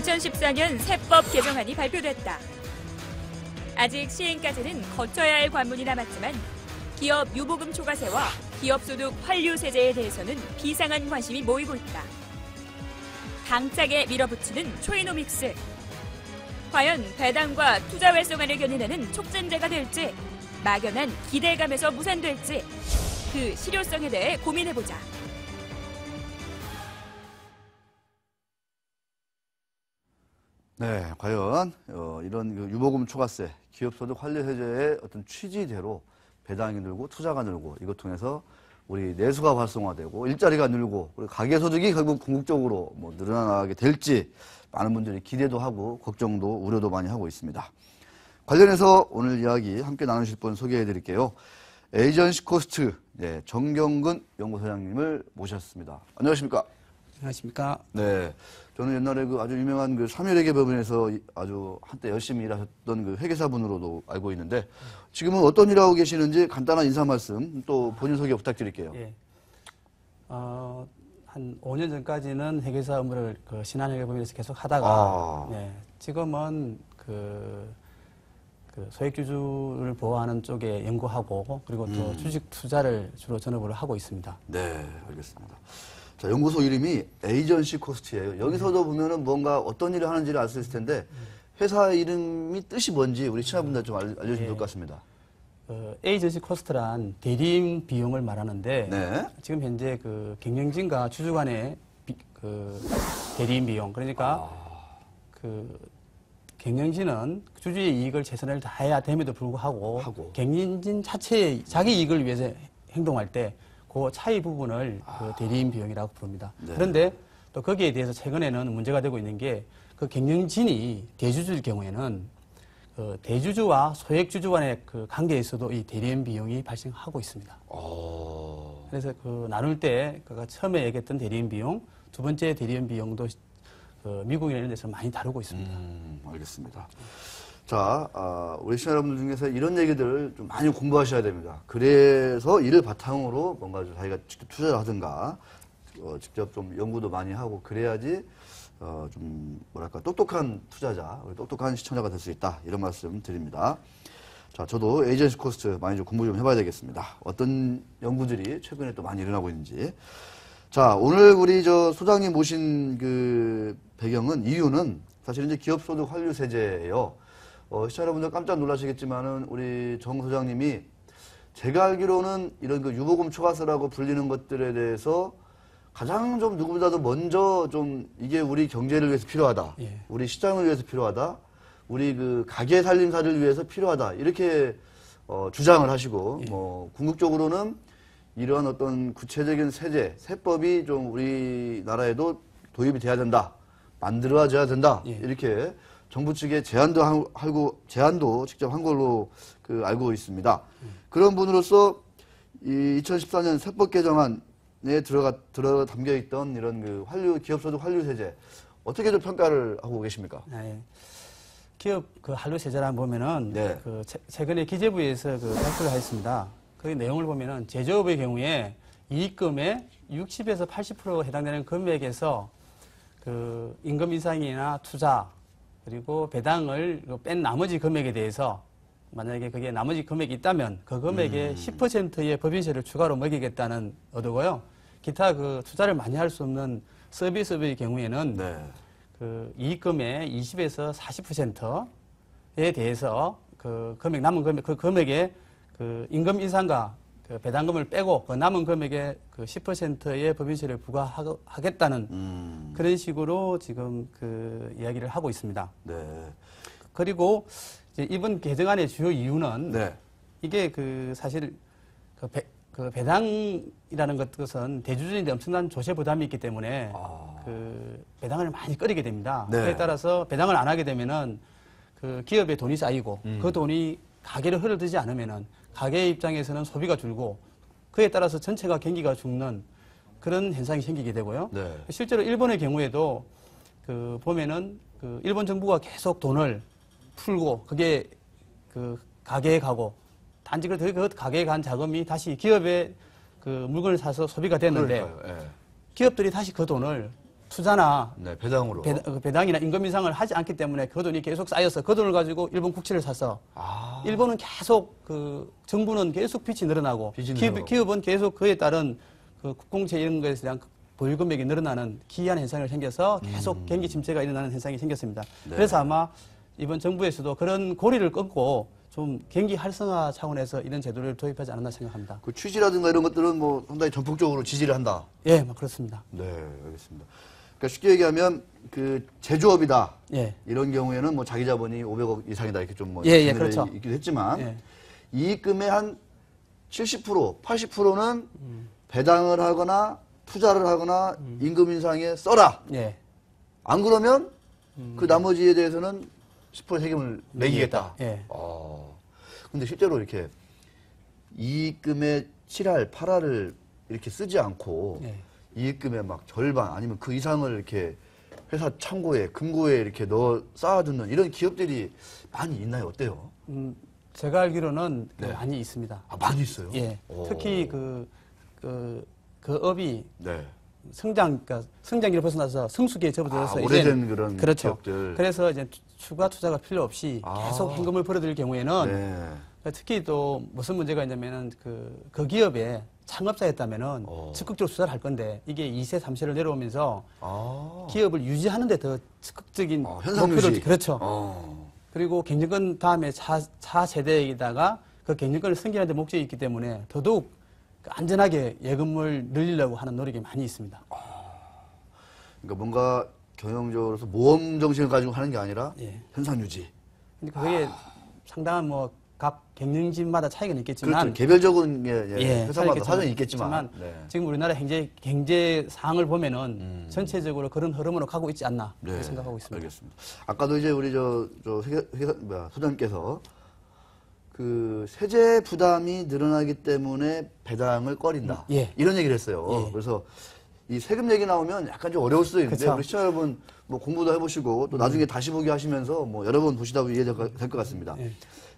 2014년 세법 개정안이 발표됐다. 아직 시행까지는 거쳐야 할 관문이 남았지만 기업 유보금 초과세와 기업소득 환류 세제에 대해서는 비상한 관심이 모이고 있다. 당차게 밀어붙이는 초이노믹스. 과연 배당과 투자 활성화를 견인하는 촉진제가 될지 막연한 기대감에서 무산될지 그 실효성에 대해 고민해보자. 네, 과연 어, 이런 그 유보금 초과세, 기업소득 환류 해제의 어떤 취지대로 배당이 늘고 투자가 늘고 이것 통해서 우리 내수가 활성화되고 일자리가 늘고 그리고 가계 소득이 결국 궁극적으로 뭐 늘어나게 될지 많은 분들이 기대도 하고 걱정도 우려도 많이 하고 있습니다. 관련해서 오늘 이야기 함께 나누실 분 소개해 드릴게요. 에이전시 코스트 네, 정경근 연구소장님을 모셨습니다. 안녕하십니까? 안녕하십니까. 네. 저는 옛날에 그 아주 유명한 그 삼일회계 법인에서 이- 아주 한때 열심히 일하셨던 그 회계사분으로도 알고 있는데 지금은 어떤 일하고 계시는지 간단한 인사 말씀 또 본인 소개 부탁드릴게요. 예. 어, 한 5년 전까지는 회계사 업무를 그 신한회계법인에서 계속 하다가 아. 네, 지금은 그, 그 소액주주를 보호하는 쪽에 연구하고 그리고 또 음. 주식 투자를 주로 전업으로 하고 있습니다. 네, 알겠습니다. 자, 연구소 이름이 에이전시 코스트예요. 여기서도 보면은 뭔가 어떤 일을 하는지를 알 수 있을 텐데 회사 이름이 뜻이 뭔지 우리 친구분들 좀 알- 알려주면 좋을 것 같습니다. 어, 에이전시 코스트란 대리인 비용을 말하는데 네. 지금 현재 그 경영진과 주주 간의 비- 그 대리인 비용 그러니까 아. 그 경영진은 주주의 이익을 최선을 다해야 됨에도 불구하고 하고. 경영진 자체의 자기 이익을 위해서 행동할 때 그 차이 부분을 그 대리인 비용이라고 부릅니다. 아. 네. 그런데 또 거기에 대해서 최근에는 문제가 되고 있는 게 그 경영진이 대주주일 경우에는 그 대주주와 소액주주 간의 그 관계에서도 이 대리인 비용이 발생하고 있습니다. 어. 그래서 그 나눌 때 그가 처음에 얘기했던 대리인 비용, 두 번째 대리인 비용도 그 미국이나 이런 데서 많이 다루고 있습니다. 음, 알겠습니다. 자, 아, 우리 시청자 여러분들 중에서 이런 얘기들을 좀 많이 공부하셔야 됩니다. 그래서 이를 바탕으로 뭔가 좀 자기가 직접 투자를 하든가, 어, 직접 좀 연구도 많이 하고 그래야지, 어, 좀, 뭐랄까, 똑똑한 투자자, 똑똑한 시청자가 될 수 있다. 이런 말씀 드립니다. 자, 저도 에이전시 코스트 많이 좀 공부 좀 해봐야 되겠습니다. 어떤 연구들이 최근에 또 많이 일어나고 있는지. 자, 오늘 우리 저 소장님 모신 그 배경은 이유는 사실 이제 기업소득 환류 세제예요. 어, 시청자 여러분들 깜짝 놀라시겠지만은 우리 정 소장님이 제가 알기로는 이런 그 유보금 초과세라고 불리는 것들에 대해서 가장 좀 누구보다도 먼저 좀 이게 우리 경제를 위해서 필요하다. 예. 우리 시장을 위해서 필요하다. 우리 그 가게 살림살이를 위해서 필요하다. 이렇게 어, 주장을 하시고 뭐 궁극적으로는 이런 어떤 구체적인 세제, 세법이 좀 우리나라에도 도입이 돼야 된다. 만들어져야 된다. 예. 이렇게 정부 측에 제안도 하- 하고 제안도 직접 한 걸로 그 알고 있습니다. 그런 분으로서 이 2014년 세법 개정안에 들어가 들어 담겨 있던 이런 그 환류 기업소득 환류 세제 어떻게 좀 평가를 하고 계십니까? 네. 기업 그 한류 세제라 보면은 네. 그 최- 최근에 기재부에서 그 발표를 했습니다. 그 내용을 보면은 제조업의 경우에 이익금의 60에서 80% 해당되는 금액에서 그 임금 인상이나 투자 그리고 배당을 뺀 나머지 금액에 대해서 만약에 그게 나머지 금액이 있다면 그 금액의 10%의 법인세를 추가로 매기겠다는 의도고요. 기타 그 투자를 많이 할 수 없는 서비스업의 경우에는 네. 그 이익금의 20에서 40%에 대해서 그 금액 남은 금액 그 금액에 그 임금 인상과 그 배당금을 빼고 그 남은 금액에 그 10%의 법인세를 부과하겠다는 음. 그런 식으로 지금 그 이야기를 하고 있습니다. 네. 그리고 이제 이번 개정안의 주요 이유는 네. 이게 그 사실 그, 배, 그 배당이라는 것- 것은 대주주인데 엄청난 조세 부담이 있기 때문에 아. 그 배당을 많이 끌게 됩니다. 네. 그에 따라서 배당을 안 하게 되면은 그 기업에 돈이 쌓이고 음. 그 돈이 가게로 흘러들지 않으면은 가게 입장에서는 소비가 줄고 그에 따라서 전체가 경기가 죽는 그런 현상이 생기게 되고요. 네. 실제로 일본의 경우에도 그 보면은 그 일본 정부가 계속 돈을 풀고 그게 그 가게에 가고 단지 그그 가게에 간 자금이 다시 기업에 그 물건을 사서 소비가 됐는데. 예. 기업들이 다시 그 돈을 투자나 네, 배당으로. 배, 그 배당 이나 임금 인상을 하지 않기 때문에 그 돈이 계속 쌓여서 그 돈을 가지고 일본 국채를 사서 아. 일본은 계속 그 정부는 계속 빚이 늘어나고 기업. 기업은 계속 그에 따른 그 국공채 이런 것에 대한 보유 금액이 늘어나는 기이한 현상이 생겨서 계속 경기 침체가 일어나는 현상이 생겼습니다. 음. 네. 그래서 아마 이번 정부에서도 그런 고리를 끊고 좀 경기 활성화 차원에서 이런 제도를 도입하지 않았나 생각합니다. 그 취지라든가 이런 것들은 뭐 상당히 전폭적으로 지지를 한다. 예, 막 그렇습니다. 네, 알겠습니다. 그러니까 쉽게 얘기하면 그 제조업이다. 예, 이런 경우에는 뭐 자기 자본이 500억 이상이다 이렇게 좀뭐 예, 예, 그렇죠. 있기도 했지만 예. 이익금의 한 70%, 80%는 배당을 하거나 투자를 하거나 임금 인상에 써라. 예, 안 그러면 그 나머지에 대해서는 10% 세금을 매기겠다. 예. 어. 근데 실제로 이렇게 이익금의 7할, 8할을 이렇게 쓰지 않고 예. 이익금의 막 절반 아니면 그 이상을 이렇게 회사 창고에 금고에 이렇게 넣어 쌓아두는 이런 기업들이 많이 있나요? 어때요? 음, 제가 알기로는 그 네. 많이 있습니다. 아 많이 있어요. 예, 오. 특히 그, 그, 그 업이 네. 성장, 그러니까 성장기를 벗어나서 성수기에 접어들어서 아, 오래된 그런 그렇죠. 기업들. 그래서 이제 투- 추가 투자가 필요 없이 아. 계속 현금을 벌어들일 경우에는 네. 특히 또 무슨 문제가 있냐면은 그, 그 기업에 창업자였다면은 어. 적극적으로 투자를 할 건데 이게 2세, 3세를 내려오면서 아. 기업을 유지하는 데 더 적극적인 어, 현상 목표를- 유지. 그렇죠. 어. 그리고 경영권 다음에 차, 차 세대에다가 그 경영권을 승계하는 데 목적이 있기 때문에 더더욱 그 안전하게 예금을 늘리려고 하는 노력이 많이 있습니다. 그러니까 뭔가 경영적으로서 모험 정신을 가지고 하는 게 아니라 예. 현상 유지. 근데 그게 상당한 뭐 각 경영진마다 차이가 있겠지만 그렇죠. 개별적인 게 예, 예, 회사마다 사정이 있겠지만. 있지만 네. 지금 우리나라 경제 경제 상황을 보면은 음. 전체적으로 그런 흐름으로 가고 있지 않나 그렇게 네, 생각하고 있습니다. 알겠습니다. 아까도 이제 우리 저, 저 회계, 회계, 뭐야, 소장님께서 그 세제 부담이 늘어나기 때문에 배당을 꺼린다. 예. 이런 얘기를 했어요. 예. 그래서 이 세금 얘기 나오면 약간 좀 어려울 수도 있는데 그쵸. 우리 시청자 여러분 뭐 공부도 해보시고 또 나중에 다시 보기 하시면서 뭐 여러 번 보시다 보면 이해될 것 같습니다. 예.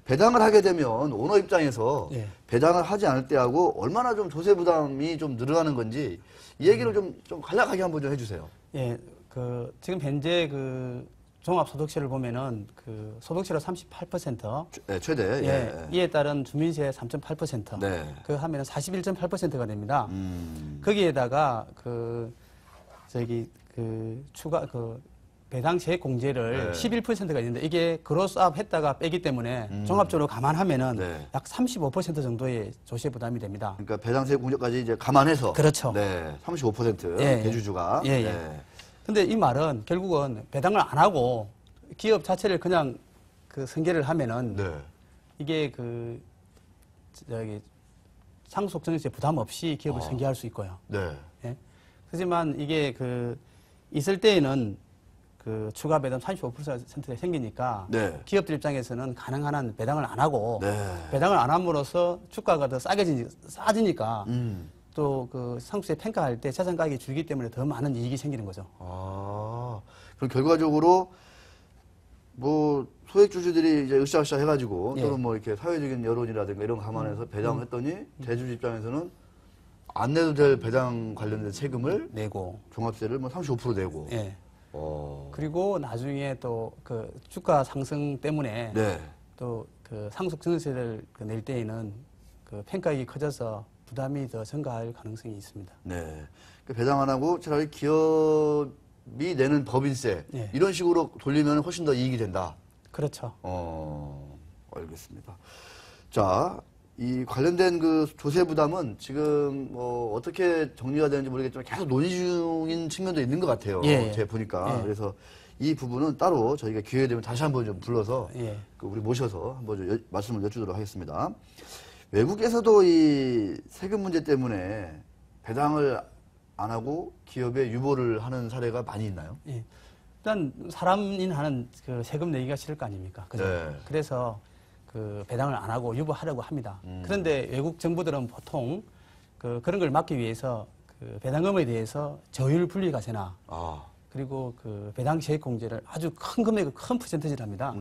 배당을 하게 되면 오너 입장에서 예. 배당을 하지 않을 때하고 얼마나 좀 조세 부담이 좀 늘어나는 건지 이 얘기를 좀, 좀 간략하게 한번 좀 해주세요. 예, 그 지금 현재 그 종합소득세를 보면은 그 소득세로 38%, 네, 최대. 예, 이에 따른 주민세 3.8%, 네. 그 하면은 41.8%가 됩니다. 음. 거기에다가 그 저기 그 추가 그 배당 세액 공제를 네. 11%가 있는데 이게 그로스업 했다가 빼기 때문에 음. 종합적으로 감안하면은 네. 약35% 정도의 조세 부담이 됩니다. 그러니까 배당세 공제까지 이제 감안해서 그렇죠. 네, 35% 예, 예. 대주주가 예, 예. 네. 근데 이 말은 결국은 배당을 안 하고 기업 자체를 그냥 그 승계를 하면은 네. 이게 그 저기 상속 증세 부담 없이 기업을 어. 승계할 수 있고요. 네. 예. 하지만 이게 그 있을 때에는 그 추가 배당 35%가 생기니까 네. 기업들 입장에서는 가능한 한 배당을 안 하고 네. 배당을 안 함으로써 주가가 더 싸게 지 싸지니까 음. 또 그 상수세 평가할 때 자산 가격이 줄기 때문에 더 많은 이익이 생기는 거죠. 아. 그럼 결과적으로 뭐 소액 주주들이 이제 으쌰으쌰 해가지고 예. 또는 뭐 이렇게 사회적인 여론이라든가 이런 거 감안해서 배당을 했더니 대주주 입장에서는 안 내도 될 배당 관련된 세금을 내고 종합세를 뭐 35% 내고. 예. 어. 그리고 나중에 또 그 주가 상승 때문에 네. 또 그 상속 증세를 그 낼 때에는 그 평가액이 커져서 부담이 더 증가할 가능성이 있습니다. 네. 그 배당 안 하고 차라리 기업이 내는 법인세 예. 이런 식으로 돌리면 훨씬 더 이익이 된다. 그렇죠. 어, 알겠습니다. 자, 이 관련된 그 조세 부담은 지금 뭐 어떻게 정리가 되는지 모르겠지만 계속 논의 중인 측면도 있는 것 같아요. 예, 예. 제가 보니까. 예. 그래서 이 부분은 따로 저희가 기회 되면 다시 한번 좀 불러서 예. 그 우리 모셔서 한번 좀 여- 말씀을 여쭈도록 하겠습니다. 외국에서도 이 세금 문제 때문에 배당을 안 하고 기업에 유보를 하는 사례가 많이 있나요? 예. 일단 사람인 하는 그 세금 내기가 싫을 거 아닙니까? 그죠? 네. 그래서 그 배당을 안 하고 유보하려고 합니다. 음. 그런데 외국 정부들은 보통 그 그런 걸 막기 위해서 그 배당금에 대해서 저율 분리 과세나 아, 그리고 그 배당 세액 공제를 아주 큰 금액을 큰 퍼센트지를 합니다.